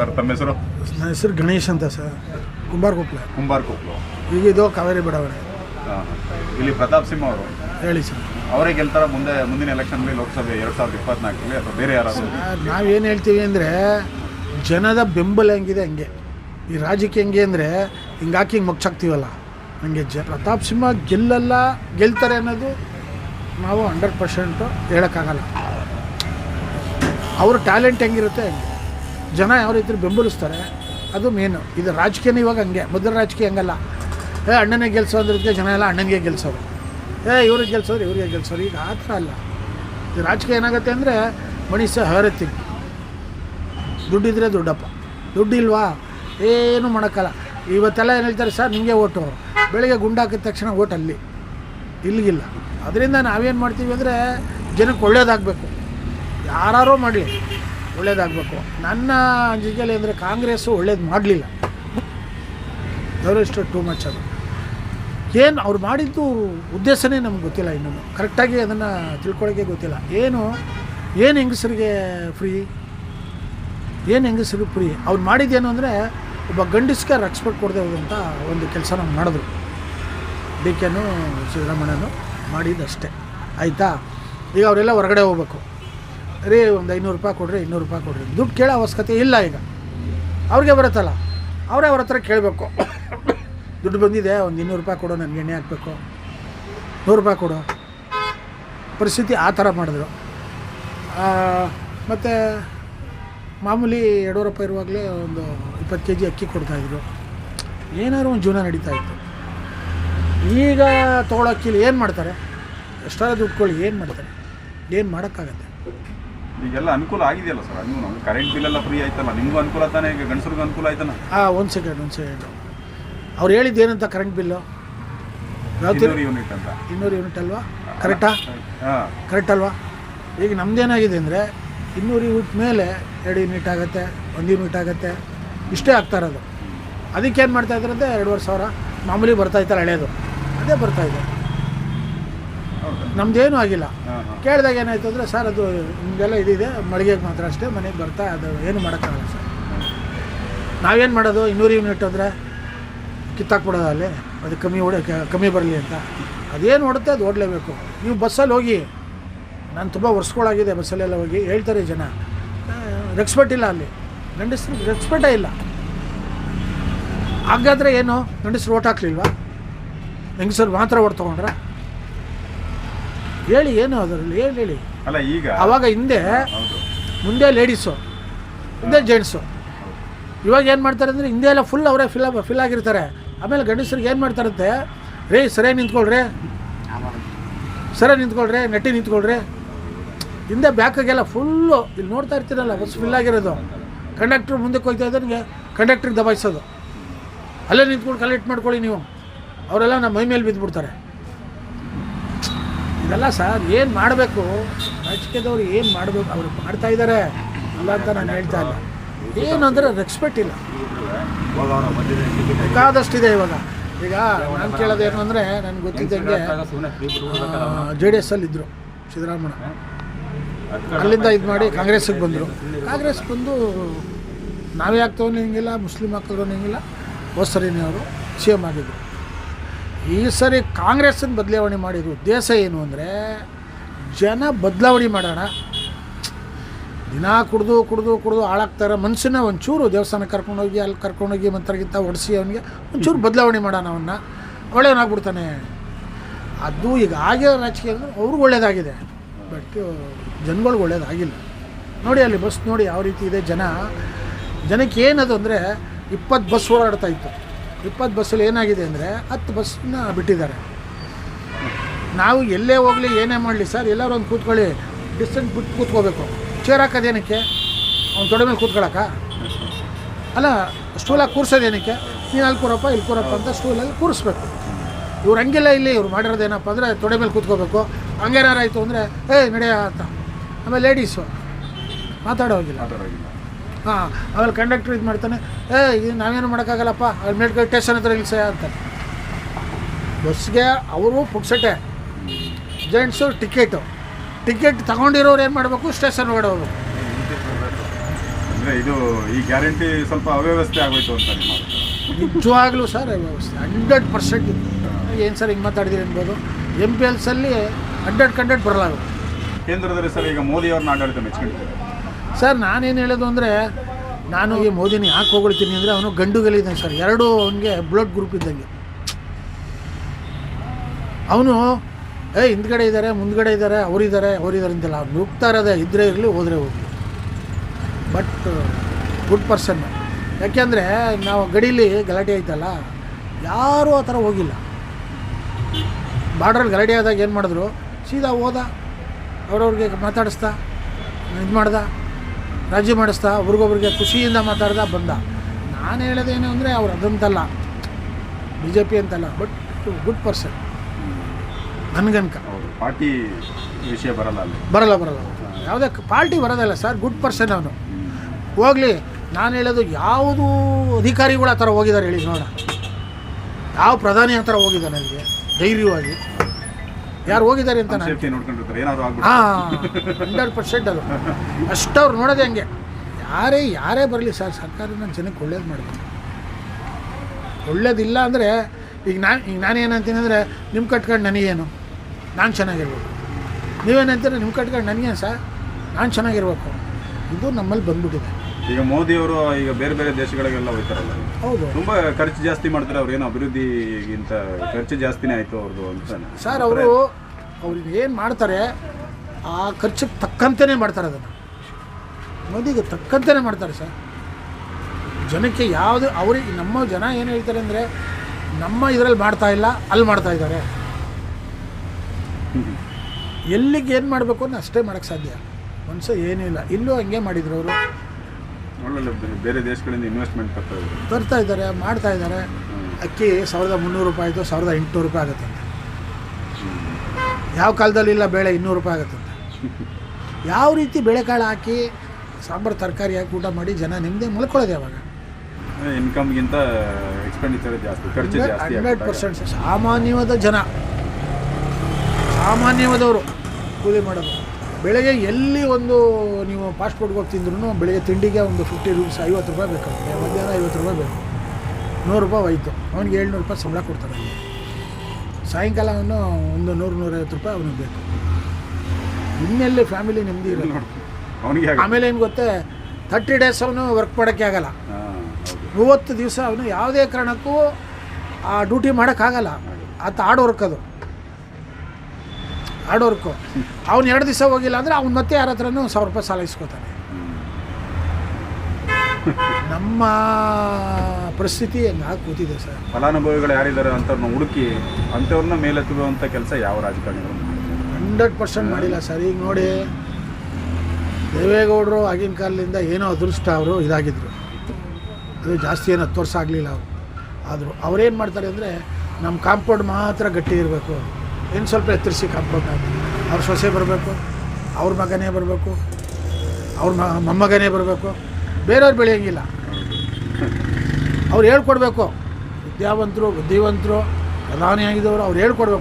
Sir ತಮ್ಮ ಹೆಸರು? ನನ್ನ ಹೆಸರು ಗಣೇಶ್ ಅಂತ ಸರ್. ಕುಂಬಾರ್ ಕೊಪ್ಪಲು ಈಗ ಇದು ಕಾವೇರಿ ಬಡಾವಣೆ ಇಲ್ಲಿ ಪ್ರತಾಪ್ ಸಿಂಹ ಅವರು? ಹೇಳಿ ಸರ್. ಅವರೇ ಗೆಲ್ತಾರ ಮುಂದೆ ಮುಂದಿನ ಎಲೆಕ್ಷನ್ಲಿ ಲೋಕಸಭೆ ಎರಡು ಸಾವಿರದ ಇಪ್ಪತ್ನಾಲ್ಕರಲ್ಲಿ ಅಥವಾ ಬೇರೆ ಯಾರಾದರೂ? ನಾವೇನು ಹೇಳ್ತೀವಿ ಅಂದರೆ ಜನದ ಬೆಂಬಲ ಹೆಂಗಿದೆ ಹಂಗೆ. ಈ ರಾಜಕೀಯ ಹೆಂಗೆ ಅಂದರೆ ಹಿಂಗೆ ಹಾಕಿ ಹಿಂಗೆ ಮುಗ್ಸಾಕ್ತೀವಲ್ಲ ಹಂಗೆ ಜ ಪ್ರತಾಪ್ ಸಿಂಹ ಗೆಲ್ಲಲ್ಲ ಗೆಲ್ತಾರೆ ಅನ್ನೋದು ನಾವು ಹಂಡ್ರೆಡ್ ಪರ್ಸೆಂಟು ಹೇಳೋಕ್ಕಾಗಲ್ಲ. ಅವ್ರ ಟ್ಯಾಲೆಂಟ್ ಹೆಂಗಿರುತ್ತೆ ಹಂಗೆ. ಜನ ಯಾವ ರೀತಿ ಬೆಂಬಲಿಸ್ತಾರೆ, ಅದು ಮೇನು ಇದು ರಾಜಕೀಯನ ಇವಾಗ ಹಂಗೆ. ಮೊದಲ ರಾಜಕೀಯ ಹಂಗಲ್ಲ. ಏ, ಅಣ್ಣನೇ ಗೆಲ್ಸೋ ಅಂದ್ರದಕ್ಕೆ ಜನ ಎಲ್ಲ ಅಣ್ಣನಿಗೆ ಗೆಲ್ಸೋರು. ಏ, ಇವ್ರಿಗೆ ಗೆಲ್ಸೋರು ಇವ್ರಿಗೆ ಗೆಲ್ಸೋರು. ಈಗ ಆ ಥರ ಅಲ್ಲ. ಇದು ರಾಜಕೀಯ ಏನಾಗುತ್ತೆ ಅಂದರೆ ಮನುಷ್ಯ ಹರತಿಂಗ್ ದುಡ್ಡಿದ್ರೆ ದುಡ್ಡಪ್ಪ. ದುಡ್ಡಿಲ್ವಾ? ಏನು ಮಾಡೋಕ್ಕಲ್ಲ. ಇವತ್ತೆಲ್ಲ ಏನು ಹೇಳ್ತಾರೆ ಸರ್? ನಿಮಗೆ ಓಟು ಬೆಳಿಗ್ಗೆ ಗುಂಡಾಕಿದ ತಕ್ಷಣ ಓಟ್ ಅಲ್ಲಿ. ಇಲ್ಲಿಗಿಲ್ಲ. ಅದರಿಂದ ನಾವೇನು ಮಾಡ್ತೀವಿ ಅಂದರೆ ಜನಕ್ಕೆ ಒಳ್ಳೇದಾಗಬೇಕು. ಯಾರೋ ಮಾಡಲಿ. ಒಳ್ಳೇದಾಗಬೇಕು. ನನ್ನ ಅಂಜಿಕೆಯಲ್ಲಿ ಅಂದರೆ ಕಾಂಗ್ರೆಸ್ಸು ಒಳ್ಳೇದು ಮಾಡಲಿಲ್ಲ. ಅವರೆಷ್ಟು ಟೂ ಮಚ್ ಅದು. ಏನು ಅವ್ರು ಮಾಡಿದ್ದು ಉದ್ದೇಶನೇ ನಮ್ಗೆ ಗೊತ್ತಿಲ್ಲ ಇನ್ನೂ ಕರೆಕ್ಟಾಗಿ ಅದನ್ನು ತಿಳ್ಕೊಳ್ಳೋಕ್ಕೆ ಗೊತ್ತಿಲ್ಲ. ಏನು ಏನು ಹೆಂಗಸರಿಗೆ ಫ್ರೀ ಏನು ಹೆಂಗಸರಿಗೆ ಫ್ರೀ ಅವ್ರು ಮಾಡಿದ್ದೇನು ಅಂದರೆ ಒಬ್ಬ ಗಂಡಸ್ಗೆ ರೆಸ್ಪೆಕ್ಟ್ ಕೊಡದೆ ಹೋದಂಥ ಒಂದು ಕೆಲಸ ನಾವು ಮಾಡಿದ್ರು. ಡಿ ಕೆನು ಸಿದ್ದರಾಮಣ್ಣನು ಮಾಡಿದ್ದಷ್ಟೇ. ಆಯಿತಾ? ಈಗ ಅವರೆಲ್ಲ ಹೊರಗಡೆ ಹೋಗ್ಬೇಕು. ರೀ ಒಂದು ಐನೂರು ರೂಪಾಯಿ ಕೊಡ್ರಿ, ಇನ್ನೂರು ರೂಪಾಯಿ ಕೊಡ್ರಿ. ದುಡ್ಡು ಕೇಳೋ ಅವಶ್ಯಕತೆ ಇಲ್ಲ ಈಗ. ಅವ್ರಿಗೆ ಬರುತ್ತಲ್ಲ, ಅವರೇ ಅವ್ರ ಹತ್ರ ಕೇಳಬೇಕು. ದುಡ್ಡು ಬಂದಿದೆ, ಒಂದು ಇನ್ನೂರು ರೂಪಾಯಿ ಕೊಡು, ನನಗೆ ಎಣ್ಣೆ ಹಾಕಬೇಕು. ನೂರು ರೂಪಾಯಿ ಕೊಡು. ಪರಿಸ್ಥಿತಿ ಆ ಥರ ಮಾಡಿದ್ರು. ಮತ್ತು ಮಾಮೂಲಿ ಯಡಿಯೂರಪ್ಪ ಇರುವಾಗಲೇ ಒಂದು ಇಪ್ಪತ್ತು ಕೆ ಜಿ ಅಕ್ಕಿ ಕೊಡ್ತಾಯಿದ್ರು ಏನಾದ್ರು ಒಂದು ಜೀವನ ನಡೀತಾ ಇತ್ತು. ಈಗ ತೊಗೊಳೋಕ್ಕಿಲ್ಲ ಏನು ಮಾಡ್ತಾರೆ? ಎಷ್ಟಾದ್ರೂ ದುಡ್ಡು ಕೊಡಿ, ಏನು ಮಾಡ್ತಾರೆ? ಏನು ಮಾಡೋಕ್ಕಾಗತ್ತೆ? ಈಗೆಲ್ಲ ಅನುಕೂಲ ಆಗಿದೆಯಲ್ಲ ಸರ್? ನೀವು ನಮಗೆ ಕರೆಂಟ್ ಬಿಲ್ ಎಲ್ಲ ಫ್ರೀ ಆಯ್ತಲ್ಲ ನಿಮಗೂ ಅನುಕೂಲ ತಾನೇ? ಈಗ ಗಂಡಸ್ರಿಗೆ ಅನುಕೂಲ ಆಯ್ತಾನ ಹಾಂ ಒಂದು ಸೆಕೆಂಡ್ ಒಂದು ಸೆಕೆಂಡು ಅವ್ರು ಹೇಳಿದ್ದು ಏನಂತ ಕರೆಂಟ್ ಬಿಲ್ಲು ಯಾವ ಇನ್ನೂರು ಯೂನಿಟ್ ಅಂತ. ಇನ್ನೂರು ಯೂನಿಟ್ ಅಲ್ವಾ? ಕರೆಕ್ಟಾ ಹಾಂ. ಕರೆಕ್ಟ್ ಅಲ್ವಾ? ಈಗ ನಮ್ದೇನಾಗಿದೆ ಅಂದರೆ ಇನ್ನೂರು ಯೂನಿಟ್ ಮೇಲೆ ಎರಡು ಯೂನಿಟ್ ಆಗುತ್ತೆ ಒಂದು ಯೂನಿಟ್ ಆಗುತ್ತೆ ಇಷ್ಟೇ ಆಗ್ತಾ ಇರೋದು. ಅದಕ್ಕೇನು ಮಾಡ್ತಾ ಅಂದರೆ ಎರಡುವರೆ ಸಾವಿರ ಮಾಮೂಲಿ ಬರ್ತಾ ಇತ್ತಲ್ಲ ಹಳೇದು. ಅದೇ ಬರ್ತಾ ಇದೆ. ಹೌದಾ ನಮ್ದೇನೂ ಆಗಿಲ್ಲ. ಕೇಳಿದಾಗ ಏನಾಯ್ತು ಅಂದರೆ ಸರ್ ಅದು ನಿಮಗೆಲ್ಲ ಇದಿದೆ ಮಳಿಗೆಗೆ ಮಾತ್ರ ಅಷ್ಟೇ ಮನೆಗೆ ಬರ್ತಾ ಅದು ಏನು ಮಾಡೋಕ್ಕಾಗಲ್ಲ ಸರ್. ನಾವೇನು ಮಾಡೋದು? ಇನ್ನೂರು ಯೂನಿಟ್ ಅಂದರೆ ಕಿತ್ತಾಕ್ಬಿಡೋದು ಅಲ್ಲಿ. ಅದು ಕಮ್ಮಿ ಓಡ ಕಮ್ಮಿ ಬರಲಿ ಅಂತ. ಅದೇನು ಓಡುತ್ತೆ ಅದು ಓಡಲೇಬೇಕು. ನೀವು ಬಸ್ಸಲ್ಲಿ ಹೋಗಿ ನಾನು ತುಂಬ ವರ್ಷಗಳಾಗಿದೆ ಬಸ್ಸಲ್ಲೆಲ್ಲ ಹೋಗಿ ಹೇಳ್ತಾರೆ ಜನ. ರೆಸ್ಪೆಕ್ಟ್ ಇಲ್ಲ ಅಲ್ಲಿ. ಗಂಡಸ್ರು ರೆಕ್ಸ್ಪೆಕ್ಟೇ ಇಲ್ಲ. ಹಾಗಾದರೆ ಏನು? ಗಂಡಸ್ರು ಓಟ್ ಹಾಕ್ಲಿಲ್ವಾ? ಹೆಂಗಸರು ಮಾತ್ರ ಓಟ್ ತೊಗೊಂಡ್ರೆ? ಹೇಳಿ ಏನು ಅದರಲ್ಲಿ? ಹೇಳಿ ಹೇಳಿ. ಅಲ್ಲ ಈಗ? ಅವಾಗ ಹಿಂದೆ ಮುಂದೆ ಲೇಡೀಸು ಹಿಂದೆ. ಜೆಂಟ್ಸು. ಇವಾಗ ಏನು ಮಾಡ್ತಾರೆ ಅಂದರೆ ಹಿಂದೆ ಎಲ್ಲ ಫುಲ್ ಅವರೇ ಫಿಲ್ ಫಿಲ್ ಆಗಿರ್ತಾರೆ. ಆಮೇಲೆ ಗಂಡಸರಿಗೆ ಏನು ಮಾಡ್ತಾರಂತೆ? ರೇ ಸರಿಯಾಗಿ ನಿಂತ್ಕೊಳ್ರಿ. ಸರಿಯಾಗಿ ನಿಂತ್ಕೊಳ್ರಿ ನೆಟ್ಟಿ ನಿಂತ್ಕೊಳ್ರಿ. ಹಿಂದೆ ಬ್ಯಾಕಾಗೆಲ್ಲ ಫುಲ್ಲು ಇಲ್ಲಿ ನೋಡ್ತಾ ಇರ್ತೀರಲ್ಲ ಬಸ್ ಫಿಲ್ ಆಗಿರೋದು. ಕಂಡಕ್ಟ್ರ್ ಮುಂದಕ್ಕೆ ಹೋಗ್ತಾ ಇದ್ದನಿಗೆ ಕಂಡಕ್ಟ್ರಿಗೆ ದಬಾಯಿಸೋದು. ಅಲ್ಲೇ ನಿಂತ್ಕೊಂಡು ಕಲೆಕ್ಟ್ ಮಾಡ್ಕೊಳ್ಳಿ ನೀವು. ಅವರೆಲ್ಲ ನಮ್ಮ ಮೈ ಮೇಲೆ ಬಿದ್ದುಬಿಡ್ತಾರೆ ಇದೆಲ್ಲ ಸರ್ ಏನು ಮಾಡಬೇಕು? ರಾಜಕೀಯದವ್ರು ಏನು ಮಾಡಬೇಕು? ಅವ್ರು ಮಾಡ್ತಾ ಇದ್ದಾರೆ ಇಲ್ಲ ಅಂತ ನಾನು ಹೇಳ್ತಾ ಇಲ್ಲ. ಏನು ಅಂದರೆ ರೆಸ್ಪೆಕ್ಟ್ ಇಲ್ಲ. ಬೇಕಾದಷ್ಟಿದೆ ಇವಾಗ. ಈಗ ನಾನು ಕೇಳೋದೇನು ಅಂದರೆ ನನಗೆ ಗೊತ್ತಿದ್ದಂಗೆ ಜೆ ಡಿ ಎಸ್ ಅಲ್ಲಿ ಇದ್ದರು ಸಿದ್ದರಾಮಯ್ಯ. ಅಲ್ಲಿಂದ ಇದು ಮಾಡಿ ಕಾಂಗ್ರೆಸ್ಸಿಗೆ ಬಂದರು. ಕಾಂಗ್ರೆಸ್ ಬಂದು ನಾವೇ ಆಗ್ತವನು ಹಿಂಗಿಲ್ಲ ಮುಸ್ಲಿಂ ಆಗ್ತವ್ರು ಹಿಂಗಿಲ್ಲ ಹೋದ ಸರಿನೇ ಅವರು ಸಿ ಎಂ ಆಗಿದ್ರು. ಈ ಸರಿ ಕಾಂಗ್ರೆಸ್ಸನ್ನು ಬದಲಾವಣೆ ಮಾಡಿರೋ ಉದ್ದೇಶ ಏನು ಅಂದರೆ ಜನ ಬದಲಾವಣೆ ಮಾಡೋಣ. ದಿನ ಕುಡಿದು ಕುಡಿದು ಕುಡಿದು ಹಾಳಾಗ್ತಾರೆ. ಮನುಷ್ಯನ ಒಂಚೂರು ದೇವಸ್ಥಾನಕ್ಕೆ ಕರ್ಕೊಂಡೋಗಿ, ಅಲ್ಲಿ ಕರ್ಕೊಂಡೋಗಿ ಮಂತ್ರಗಿಂತ ಹೊಡಿಸಿ ಅವನಿಗೆ ಒಂಚೂರು ಬದಲಾವಣೆ ಮಾಡೋಣ ಅವನ್ನ ಒಳ್ಳೆಯವನಾಗ್ಬಿಡ್ತಾನೆ ಅದು ಈಗ ಆಗಿರೋ ರಾಜಕೀಯ ಅಂದರೆ ಅವ್ರಿಗೂ ಒಳ್ಳೇದಾಗಿದೆ. ಬಟ್ ಜನಗಳಿಗೆ ಒಳ್ಳೇದಾಗಿಲ್ಲ. ನೋಡಿ ಅಲ್ಲಿ ಬಸ್ ನೋಡಿ ಯಾವ ರೀತಿ ಇದೆ ಜನ. ಜನಕ್ಕೆ ಏನದು ಅಂದರೆ ಇಪ್ಪತ್ತು ಬಸ್ ಓಡಾಡ್ತಾ ಇತ್ತು. ಇಪ್ಪತ್ತು ಬಸ್ಸಲ್ಲಿ ಏನಾಗಿದೆ ಅಂದರೆ ಹತ್ತು ಬಸ್ಸನ್ನ ಬಿಟ್ಟಿದ್ದಾರೆ. ನಾವು ಎಲ್ಲೇ ಹೋಗಲಿ ಏನೇ ಮಾಡಲಿ ಸರ್ ಎಲ್ಲರೂ ಒಂದು ಕೂತ್ಕೊಳ್ಳಿ ಡಿಸ್ಟೆನ್ಸ್ ಬಿಟ್ಟು ಕೂತ್ಕೋಬೇಕು. ಚೇರ್ ಹಾಕೋದೇನಕ್ಕೆ ಅವ್ನು ತೊಡೆ ಮೇಲೆ ಕೂತ್ಕೊಳ್ಳೋಕ ಅಲ್ಲ ಸ್ಟೂಲಾಗಿ ಕೂರ್ಸೋದೇನಕ್ಕೆ ನೀನು ಅಲ್ಲಿ ಕೂರಪ್ಪ ಇಲ್ಲಿ ಕೂರಪ್ಪ ಅಂತ ಸ್ಟೂಲಲ್ಲಿ ಕೂರಿಸ್ಬೇಕು. ಇವ್ರು ಹಂಗಿಲ್ಲ ಇಲ್ಲಿ ಇವ್ರು ಮಾಡಿರೋದೇನಪ್ಪ ಅಂದರೆ ತೊಡೆ ಮೇಲೆ ಕೂತ್ಕೋಬೇಕು. ಹಂಗೇನಾರಾಯಿತು ಅಂದರೆ ಏಯ್ ನಡೆಯ ಅಂತ. ಆಮೇಲೆ ಲೇಡೀಸು ಮಾತಾಡೋ ಹೋಗಿಲ್ಲ. ಹಾಂ ಆಮೇಲೆ ಕಂಡಕ್ಟ್ರ್ ಇದು ಮಾಡ್ತಾನೆ ಏ ಇದು ನಾವೇನು ಮಾಡೋಕ್ಕಾಗಲ್ಲಪ್ಪ? ಸ್ಟೇಷನ್ ಹತ್ರ ನಿಲ್ಸ ಅಂತ. ಬಸ್ಗೆ ಅವರು ಪುಕ್ಸಟ್ಟೆ ಜೆಂಟ್ಸು ಟಿಕೆಟು ಟಿಕೆಟ್ ತಗೊಂಡಿರೋರು ಏನು ಮಾಡಬೇಕು? ಸ್ಟೇಷನ್ ಒಳಗಡೆ ಹೋಗ್ಬೇಕು. ಅಂದರೆ ಇದು ಈ ಗ್ಯಾರಂಟಿ ಸ್ವಲ್ಪ ಅವ್ಯವಸ್ಥೆ ಆಗೋಯ್ತು ಅಂತ ನಿಜವಾಗ್ಲೂ ಸರ್ ಅವ್ಯವಸ್ಥೆ. ಹಂಡ್ರೆಡ್ ಪರ್ಸೆಂಟ್ ಏನು ಸರ್ ಹಿಂಗೆ ಮಾತಾಡಿದೀರಿ ಅನ್ಬೋದು? ಎಂ ಪಿ ಎಲ್ಸಲ್ಲಿ ಹಂಡ್ರೆಡ್ ಕಂಡ್ರೆಡ್ ಬರಲಾಗುತ್ತೆ ಕೇಂದ್ರದಲ್ಲಿ ಸರ್ ಈಗ ಮೋದಿ ಅವ್ರನ್ನ ಆಡಳಿತ ಮೆಚ್ಕೊಂಡಿದ್ದಾರೆ. ಸರ್ ನಾನೇನು ಹೇಳೋದು ಅಂದರೆ ನಾನು ಈ ಮೋದಿನ ಯಾಕೆ ಹೋಗ್ತೀನಿ ಅಂದರೆ ಅವನು ಗಂಡುಗಳಿದ್ದಾನೆ ಸರ್. ಎರಡು ಅವನಿಗೆ ಬ್ಲಡ್ ಗ್ರೂಪ್ ಇದ್ದಂಗೆ. ಅವನು, ಏ, ಹಿಂದ್ಗಡೆ ಇದ್ದಾರೆ ಮುಂದ್ಗಡೆ ಇದ್ದಾರೆ ಅವರಿದ್ದಾರೆ ಅವರಿದ್ದಾರೆ ಅಂತೆಲ್ಲ. ಅವ್ನು ನುಗ್ತಾ ಇರೋದೇ ಇದ್ದರೆ ಇರಲಿ, ಹೋದರೆ ಹೋಗಲಿ. ಬಟ್ ಗುಡ್ ಪರ್ಸನ್ ಯಾಕೆಂದರೆ ನಾವು ಗಡೀಲಿ ಗಲಾಟೆ ಐತಲ್ಲ ಯಾರೂ ಆ ಥರ ಹೋಗಿಲ್ಲ. ಬಾರ್ಡ್ರಲ್ಲಿ ಗಲಾಟೆ ಆದಾಗ ಏನು ಮಾಡಿದ್ರು? ಸೀದಾ ಹೋದ, ಅವ್ರವ್ರಿಗೆ ಮಾತಾಡಿಸ್ತಾ, ಇದು ಮಾಡ್ದ. ರಾಜಿ ಮಾಡಿಸ್ತಾ ಒಬ್ರಿಗೊಬ್ರಿಗೆ ಖುಷಿಯಿಂದ ಮಾತಾಡ್ದ ಬಂದ. ನಾನು ಹೇಳೋದೇನು ಅಂದರೆ ಅವ್ರು ಅದಂತಲ್ಲ. ಬಿ ಜೆ ಪಿ ಅಂತಲ್ಲ ಬಟ್ ಗುಡ್ ಪರ್ಸನ್ ನನಗನ್ಕ ಪಾರ್ಟಿ ವಿಷಯ ಬರಲ್ಲ ಬರಲ್ಲ ಬರಲ್ಲ. ಯಾವುದೇ ಪಾರ್ಟಿ ಬರೋದಲ್ಲ ಸರ್ ಗುಡ್ ಪರ್ಸನ್ ಅವನು. ಹೋಗಲಿ ನಾನು ಹೇಳೋದು ಯಾವುದು ಅಧಿಕಾರಿಗಳು ಆ ಥರ ಹೋಗಿದ್ದಾರೆ ಹೇಳಿ ನೋಡ. ಯಾವ ಪ್ರಧಾನಿ ಆ ಥರ ಹೋಗಿದ್ದಾನೆ ಅಲ್ಲಿಗೆ ಧೈರ್ಯವಾಗಿ. ಯಾರು ಹೋಗಿದ್ದಾರೆ ಅಂತ ನಾನು ಹಾಂ ಹಂಡ್ರೆಡ್ ಪರ್ಸೆಂಟ್ ಅದು. ಅಷ್ಟವ್ರು ನೋಡೋದೇ ಹಂಗೆ. ಯಾರೇ ಯಾರೇ ಬರಲಿ ಸರ್ ಸರ್ಕಾರ ನನ್ನ ಜನಕ್ಕೆ ಒಳ್ಳೇದು ಮಾಡಬೇಕು. ಒಳ್ಳೇದಿಲ್ಲ ಅಂದರೆ ಈಗ ನಾನು ಈಗ ನಾನೇನಂತೀನಿ ಅಂದರೆ ನಿಮ್ಮ ಕಟ್ಕೊಂಡು ನನಗೇನು? ನಾನು ಚೆನ್ನಾಗಿರ್ಬೇಕು. ನೀವೇನಂತೀರ ನಿಮ್ಮ ಕಟ್ಕೊಂಡು ನನಗೇನು ಸರ್? ನಾನು ಚೆನ್ನಾಗಿರ್ಬೇಕು. ಇದು ನಮ್ಮಲ್ಲಿ ಬಂದ್ಬಿಟ್ಟಿದೆ. ಈಗ ಮೋದಿ ಅವರು ಈಗ ಬೇರೆ ಬೇರೆ ದೇಶಗಳಿಗೆಲ್ಲ ಹೋಗ್ತಾರಲ್ಲ. ಹೌದು. ತುಂಬಾ ಖರ್ಚು ಜಾಸ್ತಿ ಮಾಡ್ತಾರೆ ಅವ್ರು ಏನು ಅಭಿವೃದ್ಧಿಗಿಂತ ಖರ್ಚು ಜಾಸ್ತಿನೇ ಆಯ್ತು ಅವ್ರದ್ದು ಅಂತ ಸರ್ ಅವರು ಅವ್ರಿಗೆ ಏನು ಮಾಡ್ತಾರೆ ಆ ಖರ್ಚಿಗೆ ತಕ್ಕಂತೆಯೇ ಮಾಡ್ತಾರೆ ಅದನ್ನು. ಮೋದಿಗೆ ತಕ್ಕಂತೆಯೇ ಮಾಡ್ತಾರೆ ಸರ್ ಜನಕ್ಕೆ ಯಾವುದು ಅವ್ರಿಗೆ ನಮ್ಮ ಜನ ಏನು ಹೇಳ್ತಾರೆ ಅಂದರೆ ನಮ್ಮ ಇದರಲ್ಲಿ ಮಾಡ್ತಾ ಇಲ್ಲ ಅಲ್ಲಿ ಮಾಡ್ತಾ ಇದ್ದಾರೆ. ಎಲ್ಲಿಗೆ ಏನು ಮಾಡಬೇಕು ಅನ್ನೋ ಅಷ್ಟೇ ಮಾಡೋಕ್ಕೆ ಸಾಧ್ಯ. ಮನುಷ್ಯ ಏನೂ ಇಲ್ಲ. ಇಲ್ಲೂ ಹಂಗೆ ಮಾಡಿದ್ರು ಅವರು. ಒಳ್ಳೊಳ್ಳೆ ಬೇರೆ ದೇಶಗಳಿಂದ ಇನ್ವೆಸ್ಟ್ಮೆಂಟ್ ಬರ್ತಾ ಇದೆ. ತರ್ತಾ ಇದ್ದಾರೆ ಮಾಡ್ತಾ ಇದ್ದಾರೆ. ಅಕ್ಕಿ ಸಾವಿರದ ಮುನ್ನೂರು ರೂಪಾಯಿ ಆಯಿತು ಸಾವಿರದ ಎಂಟುನೂರು ರೂಪಾಯಿ ಆಗುತ್ತಂತೆ ಯಾವ ಕಾಲದಲ್ಲಿ ಇಲ್ಲ ಬೇಳೆ ಇನ್ನೂರು ರೂಪಾಯಿ ಆಗುತ್ತಂತೆ ಯಾವ ರೀತಿ ಬೇಳೆಕಾಳು ಹಾಕಿ ಸಾಂಬಾರು ತರಕಾರಿ ಹಾಕಿ ಊಟ ಮಾಡಿ ಜನ ನೆಮ್ಮದಿ ಮಲ್ಕೊಳ್ಳೋದು ಯಾವಾಗ? ಇನ್ಕಮ್ಗಿಂತ ಎಕ್ಸ್ಪೆಂಡಿಚರ್ ಜಾಸ್ತಿ ಖರ್ಚು ಜಾಸ್ತಿ ಹಂಡ್ರೆಡ್. ಪರ್ಸೆಂಟ್ ಸಾಮಾನ್ಯವಾದ ಜನ. ಸಾಮಾನ್ಯವಾದವರು ಕೂಲಿ ಮಾಡೋದು ಬೆಳಗ್ಗೆ ಎಲ್ಲಿ ಒಂದು ನೀವು ಫಾಸ್ಟ್ ಫುಡ್ಗೆ ಹೋಗಿ ತಿಂದ್ರೂ ಬೆಳಗ್ಗೆ ತಿಂಡಿಗೆ ಒಂದು ಫಿಫ್ಟಿ ರುಪೀಸ್ ಐವತ್ತು ರೂಪಾಯಿ ಬೇಕಾಗುತ್ತೆ ಮಧ್ಯಾಹ್ನ ಐವತ್ತು ರೂಪಾಯಿ ಬೇಕು. ನೂರು ರೂಪಾಯಿ ಹೋಯ್ತು. ಅವ್ನಿಗೆ ಏಳ್ನೂರು ರೂಪಾಯಿ ಸಂಬಳ ಕೊಡ್ತಾರೆ ಸಾಯಂಕಾಲ ಅವನು ಒಂದು ನೂರು ನೂರೈವತ್ತು ರೂಪಾಯಿ ಅವನಿಗೆ ಬೇಕು. ಇನ್ನೆಲ್ಲಿ ಫ್ಯಾಮಿಲಿ ನೆಮ್ಮದಿ ನೋಡು, ಅವನಿಗೆ ಆಮೇಲೆ ಏನು ಗೊತ್ತೇ? ತರ್ಟಿ ಡೇಸ್ ಅವನು ವರ್ಕ್ ಮಾಡೋಕ್ಕೆ ಆಗಲ್ಲ. ಮೂವತ್ತು ದಿವಸ ಅವನು ಯಾವುದೇ ಕಾರಣಕ್ಕೂ ಆ ಡ್ಯೂಟಿ ಮಾಡೋಕ್ಕಾಗಲ್ಲ. ಆತ ತಾಡ್ ವರ್ಕ್ ಅದು. ಹಾರ್ಡ್ ವರ್ಕು ಅವ್ನು ಎರಡು ದಿವಸ ಹೋಗಿಲ್ಲ ಅಂದರೆ ಅವ್ನು ಮತ್ತೆ ಯಾರ ಹತ್ರನೂ ಸಾವಿರ ರೂಪಾಯಿ ಸಾಲ ಇಸ್ಕೋತಾನೆ. ನಮ್ಮ ಪರಿಸ್ಥಿತಿ ಹಂಗಾಗಿ ಕೂತಿದೆ ಸರ್. ಫಲಾನುಭವಿಗಳು ಯಾರಿದ್ದಾರೆ ಅಂತವ್ರನ್ನ ಹುಡುಕಿ ಅಂಥವ್ರನ್ನ ಮೇಲೆತ್ತುವಂಥ ಕೆಲಸ ಯಾವ ರಾಜಕಾರಣಿಗಳು? ಹಂಡ್ರೆಡ್ ಪರ್ಸೆಂಟ್ ಮಾಡಿಲ್ಲ ಸರ್. ಈಗ ನೋಡಿ ದೇವೇಗೌಡರು ಆಗಿನ ಕಾಲದಿಂದ ಏನೋ ಅದೃಷ್ಟ ಅವರು ಇದಾಗಿದ್ದರು ಅದು ಜಾಸ್ತಿ ಏನು ಹತ್ತು ವರ್ಷ ಆಗಲಿಲ್ಲ ಅವರು. ಆದರೂ ಅವ್ರೇನು ಮಾಡ್ತಾರೆ ಅಂದರೆ ನಮ್ಮ ಕಾಂಪೌಂಡ್ ಮಾತ್ರ ಗಟ್ಟಿ ಇರಬೇಕು ಇನ್ನು ಸ್ವಲ್ಪ ಎತ್ತರಿಸಿ ಕಾಂಪೌಂಡ್ ಹಾಕಿ ಅವ್ರ ಸೊಸೆ ಬರಬೇಕು, ಅವ್ರ ಮಗನೇ ಬರಬೇಕು, ಅವ್ರ ಮೊಮ್ಮಗನೇ ಬರಬೇಕು. ಬೇರೆಯವ್ರು ಬೆಳೆಯೋಂಗಿಲ್ಲ. ಅವ್ರು ಹೇಳ್ಕೊಡ್ಬೇಕು. ವಿದ್ಯಾವಂತರು, ಬುದ್ಧಿವಂತರು, ಪ್ರಧಾನಿಯಾಗಿದ್ದವರು, ಅವ್ರು ಹೇಳ್ಕೊಡ್ಬೇಕು.